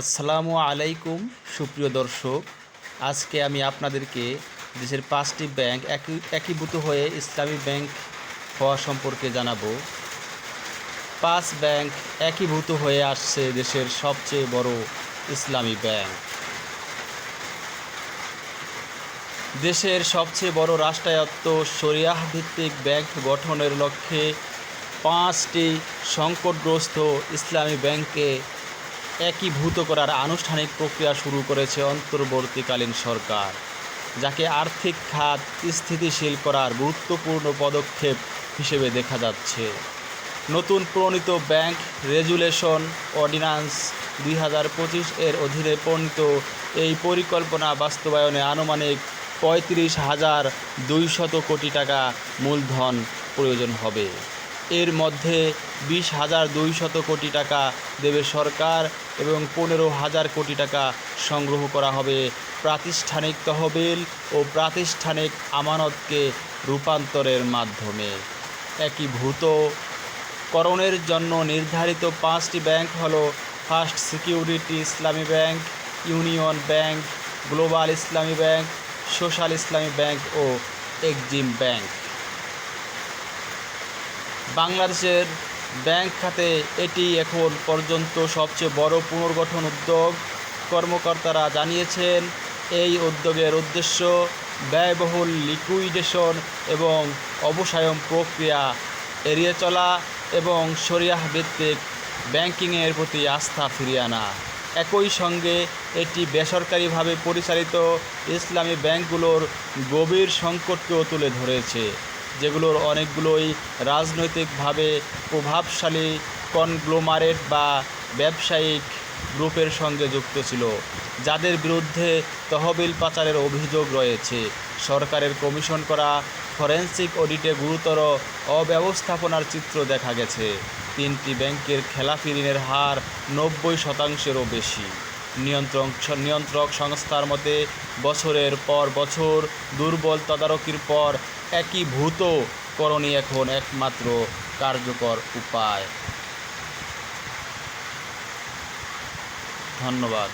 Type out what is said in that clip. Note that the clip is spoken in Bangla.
আসসালামু আলাইকুম, সুপ্রিয় দর্শক। আজকে আমি আপনাদেরকে দেশের পাঁচটি ব্যাংক একই, একীভূত হয়ে ইসলামী ব্যাংক হওয়া সম্পর্কে জানাব। পাঁচ ব্যাংক একীভূত হয়ে আসছে দেশের সবচেয়ে বড় ইসলামী ব্যাংক। দেশের সবচেয়ে বড় রাষ্ট্রায়ত্ত শরিয়াহ ভিত্তিক ব্যাংক গঠনের লক্ষ্যে পাঁচটি সংকটগ্রস্ত ইসলামী ব্যাংকে একীভূত করার আনুষ্ঠানিক প্রক্রিয়া শুরু করেছে অন্তর্বর্তীকালীন সরকার, যাকে আর্থিক খাত স্থিতিশীল করার গুরুত্বপূর্ণ পদক্ষেপ হিসেবে দেখা যাচ্ছে। নতুন প্রণীত ব্যাংক রেজুলেশন অর্ডিন্যান্স দুই হাজার পঁচিশ এর অধীনে প্রণীত এই পরিকল্পনা বাস্তবায়নে আনুমানিক পঁয়ত্রিশ হাজার দুইশত কোটি টাকা মূলধন প্রয়োজন হবে। এর মধ্যে বিশ হাজার দুইশত কোটি টাকা দেবে সরকার এবং পনেরো হাজার কোটি টাকা সংগ্রহ করা হবে। প্রাতিষ্ঠানিক তহবিল ও প্রাতিষ্ঠানিক আমানতকে রূপান্তরের মাধ্যমে। একীভূত। করণের জন্য নির্ধারিত পাঁচটি ব্যাংক হলো first security Islami bank, union bank, global Islami bank, social Islami bank ও এক্সিম ব্যাংক। বাংলাদেশের ব্যাংক খাতে এটি এখন পর্যন্ত সবচেয়ে বড় পুনর্গঠন উদ্যোগ, কর্মকর্তারা জানিয়েছেন। এই উদ্যোগের উদ্দেশ্য ব্যয়বহুল লিকুইডেশন এবং অবসায়ন প্রক্রিয়া এড়িয়ে চলা এবং সরিয়াহ ভিত্তিক ব্যাংকিংয়ের প্রতি আস্থা ফিরিয়ে আনা। একই সঙ্গে এটি বেসরকারিভাবে পরিচালিত ইসলামী ব্যাংকগুলোর গভীর সংকটকেও তুলে ধরেছে। যেগুলোর অনেকগুলোই রাজনৈতিকভাবে প্রভাবশালী কনগ্লোমারেট বা ব্যবসায়িক গ্রুপের সঙ্গে যুক্ত ছিল, যাদের বিরুদ্ধে তহবিল পাচারের অভিযোগ রয়েছে। সরকারের কমিশন করা ফরেন্সিক অডিটে গুরুতর অব্যবস্থাপনার চিত্র দেখা গেছে। তিনটি ব্যাংকের খেলাপি ঋণের হার নব্বই শতাংশেরও বেশি। নিয়ন্ত্রণ নিয়ন্ত্রক সংস্থার মতে বছরের পর বছর দুর্বল তদারকির পর একীভূত করণই এখন একমাত্র কার্যকর উপায়। ধন্যবাদ।